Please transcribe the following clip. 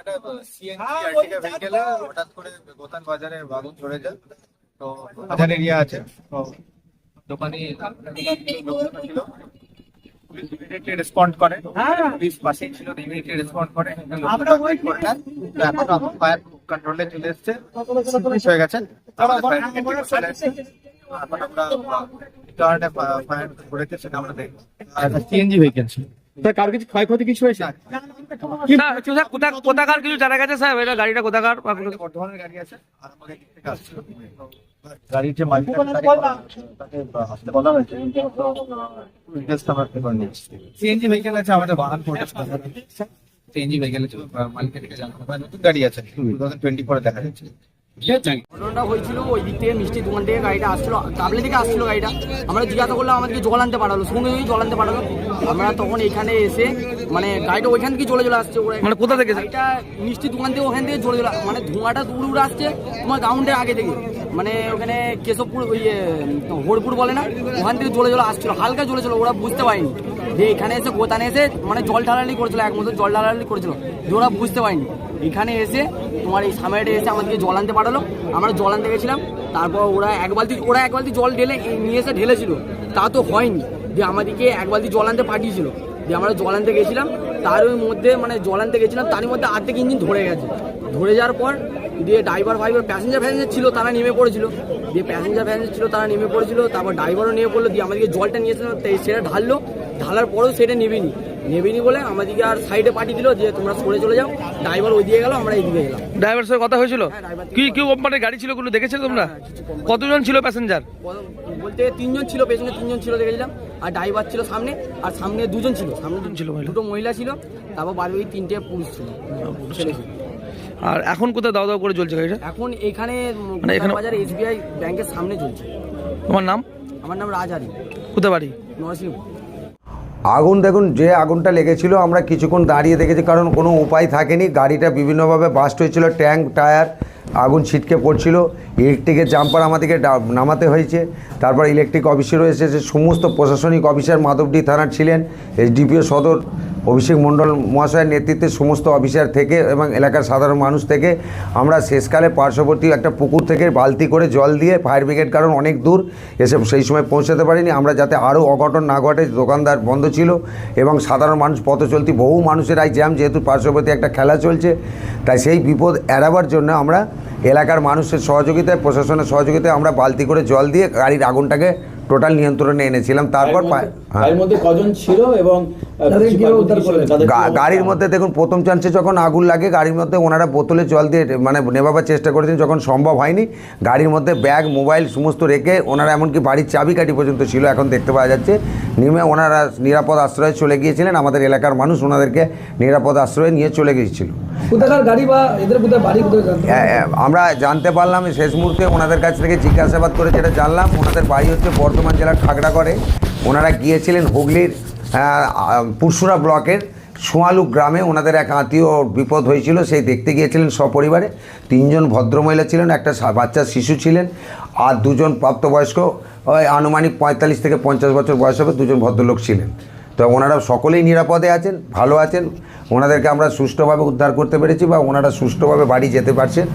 একটা সিএনজি আর্টিকা হঠাৎ করে গোতান বাজারে আগুন ধরে যায়। তো বাজার এরিয়া আছে। তো দোকানে ছিল ইমিডিয়েটলি রেসপন্ড করে পুলিশ পাশেই ছিল ইমিডিয়েটলি রেসপন্ড করে। আমরা ওয়েট করে নেন এখন এখন ফায়ার কন্ট্রোলে চলে এসেছে। পুলিশ হয়ে গেছে। এখন আমরা কারণে ফায়ার করেছে সেটা আমরা দেখব। সিএনজি ভেহিকেল ছিল স্যার কার কিছু ক্ষয়ক্ষতি কিছু হয়েছে? কোথাকার কিছু জানা গেছে স্যার? এটা গাড়িটা কোথাকার? বর্ধমানের গাড়ি আছে। আর আমাদের দিক থেকে আসছিল গাড়ির যে মালিক তাকে আসতে বলা হয়েছে। ডিটেলস আমরা পেপার নিচ্ছি সিএনজি ভেহিকেল আছে আমাদের বাহান ফোর্টে সিএনজি ভেহিকেল আছে মালিকের থেকে নতুন গাড়ি আছে। টু থাউজেন্ড টোয়েন্টি ফোরে দেখা যাচ্ছে। ঘটনাটা হয়েছিল ওই দিক থেকে মিষ্টি দোকান থেকে গাড়িটা আসছিল কাবলি থেকে আসছিল গাড়িটা। আমরা জিজ্ঞাসা করলাম আমাদেরকে জল আনতে পাঠালো? সঙ্গে সঙ্গে জল আনতে পাঠালো। আমরা তখন এখানে এসে মানে গাড়িটা ওইখান থেকে চলে চলে আসছে। ওরা মানে কোথা থেকে? মিষ্টি দোকান থেকে ওখান থেকে চলে চলে মানে ধোঁয়াটা দূর দূর আসছে তোমার গ্রাউন্ডের আগে থেকে। মানে ওখানে কেশবপুর ওই এ, হরপুর বলে না ওখান থেকে চলে চলে আসছিল হালকা চলে চলো ওরা বুঝতে পারেনি। যে এখানে এসে গোতানে এসে মানে জল ঢালালি করেছিল এক মতো জল ঢালালি করেছিল যে ওরা বুঝতে পারেনি। এখানে এসে তোমার এই সামনেটা এসে আমাদেরকে জল আনতে পাঠালো আমরা জল আনতে গেছিলাম তারপর ওরা এক বালতি ওরা এক বালতি জল ঢেলে নিয়ে এসে ঢেলেছিল। তা তো হয়নি যে আমাদেরকে এক বালতি জল আনতে পাঠিয়েছিল। যে আমরা জল আনতে গেছিলাম তার ওই মধ্যে মানে জল আনতে গেছিলাম তারই মধ্যে আর্ধেক ইঞ্জিন ধরে গেছে। ধরে যাওয়ার পর দিয়ে ড্রাইভার ফাইভার প্যাসেঞ্জার ফ্যাসেঞ্জার ছিল তারা নেমে পড়েছিল। দিয়ে প্যাসেঞ্জার ফ্যাসেঞ্জার ছিল তারা নেমে পড়েছিল তারপর ড্রাইভারও নেমে পড়ল দিয়ে আমাদেরকে জলটা নিয়েছিল সেটা ঢাললো। ঢালার পরেও সেটা নেবেনি নেবেনি বলে আমাদেরকে আর সাইডে পাঠিয়ে দিল যে তোমরা সরে চলে যাও। ড্রাইভার ওই দিয়ে গেল আমরা এইদিকে গেলাম। ড্রাইভারের সঙ্গে কথা হয়েছিল? হ্যাঁ, কি কি কোম্পানির গাড়ি ছিল ওগুলো দেখেছ তোমরা? হ্যাঁ, কিছু কম- কতজন ছিল প্যাসেঞ্জার বলতে তিনজন ছিল পেছনে তিনজন ছিল দেখেছিলাম। আর ড্রাইভার ছিল সামনে আর সামনে দুজন ছিল। সামনে দুজন ছিল দুটো মহিলা ছিল তারপর বাদ বাকি তিনটে পুরুষ ছিল ছেলে। ছিল। আর এখন কোথায় দাও দাও করে চলছে গাড়িটা? এখন এখানে মানে এখানে- বাজার এসবিআই ব্যাংকের সামনে চলছে। তোমার নাম? আমার নাম রাজহারি। কোথায় বাড়ি? নরসিংহপুর আগুন দেখুন যে আগুনটা লেগেছিল আমরা কিছুক্ষণ দাঁড়িয়ে দেখেছি কারণ কোনো উপায় থাকেনি। গাড়িটা বিভিন্নভাবে বাস্ট হয়েছিল ট্যাঙ্ক টায়ার আগুন ছিটকে পড়ছিল। ইলেকট্রিকের জাম্পার আমাদেরকে ডা- নামাতে হয়েছে। তারপর ইলেকট্রিক অফিসারও এসেছে সমস্ত প্রশাসনিক অফিসার মাধবডি থানার ছিলেন এসডিপিও সদর অভিষেক মণ্ডল মহাশয়ের নেতৃত্বে সমস্ত অফিসার থেকে এবং এলাকার সাধারণ মানুষ থেকে আমরা শেষকালে পার্শ্ববর্তী একটা পুকুর থেকে বালতি করে জল দিয়ে ফায়ার ব্রিগেড কারণ অনেক দূর এসে সেই সময় পৌঁছাতে পারিনি। আমরা যাতে আরও অঘটন না ঘটে দোকানদার বন্ধ ছিল এবং সাধারণ মানুষ পথ চলতি বহু মানুষের আই জ্যাম যেহেতু পার্শ্ববর্তী একটা খেলা চলছে তাই সেই বিপদ এড়াবার জন্য আমরা এলাকার মানুষের সহযোগিতায় প্রশাসনের সহযোগিতায় আমরা বালতি করে জল দিয়ে গাড়ির আগুনটাকে টোটাল নিয়ন্ত্রণে এনেছিলাম। তারপর পা- হ্যাঁ মধ্যে কজন ছিল এবং? গাড়ির মধ্যে দেখুন প্রথম চান্সে যখন আগুন লাগে গাড়ির মধ্যে ওনারা বোতলে জল দিয়ে মানে নেভাবার চেষ্টা করেছেন যখন সম্ভব হয়নি গাড়ির মধ্যে ব্যাগ মোবাইল সমস্ত রেখে ওনারা এমনকি বাড়ির চাবিকাঠি পর্যন্ত ছিল এখন দেখতে পাওয়া যাচ্ছে। নেমে ওনারা নিরাপদ আশ্রয়ে চলে গিয়েছিলেন আমাদের এলাকার মানুষ ওনাদেরকে নিরাপদ আশ্রয়ে নিয়ে চলে গিয়েছিল। কোথাকার গাড়ি বা এদের কোথায় বাড়ি কোথায় জানতে হ্যাঁ, হ্যাঁ, আমরা জানতে পারলাম শেষ মুহূর্তে ওনাদের কাছ থেকে জিজ্ঞাসাবাদ করে যেটা জানলাম ওনাদের বাড়ি হচ্ছে বর্ধমান জেলার খাগড়াগড়ে। ওনারা গিয়েছিলেন হুগলির পুরসুরা ব্লকের সোয়ালুক গ্রামে। ওনাদের এক আত্মীয় বিপদ হয়েছিল, সেই দেখতে গিয়েছিলেন সপরিবারে। তিনজন ভদ্রমহিলা ছিলেন, একটা বাচ্চা শিশু ছিলেন, আর দুজন প্রাপ্তবয়স্ক, ওই আনুমানিক পঁয়তাল্লিশ থেকে পঞ্চাশ বছর বয়স হবে, দুজন ভদ্রলোক ছিলেন। তো ওনারা সকলেই নিরাপদে আছেন, ভালো আছেন। ওনাদেরকে আমরা সুষ্ঠুভাবে উদ্ধার করতে পেরেছি বা ওনারা সুষ্ঠুভাবে বাড়ি যেতে পারছেন।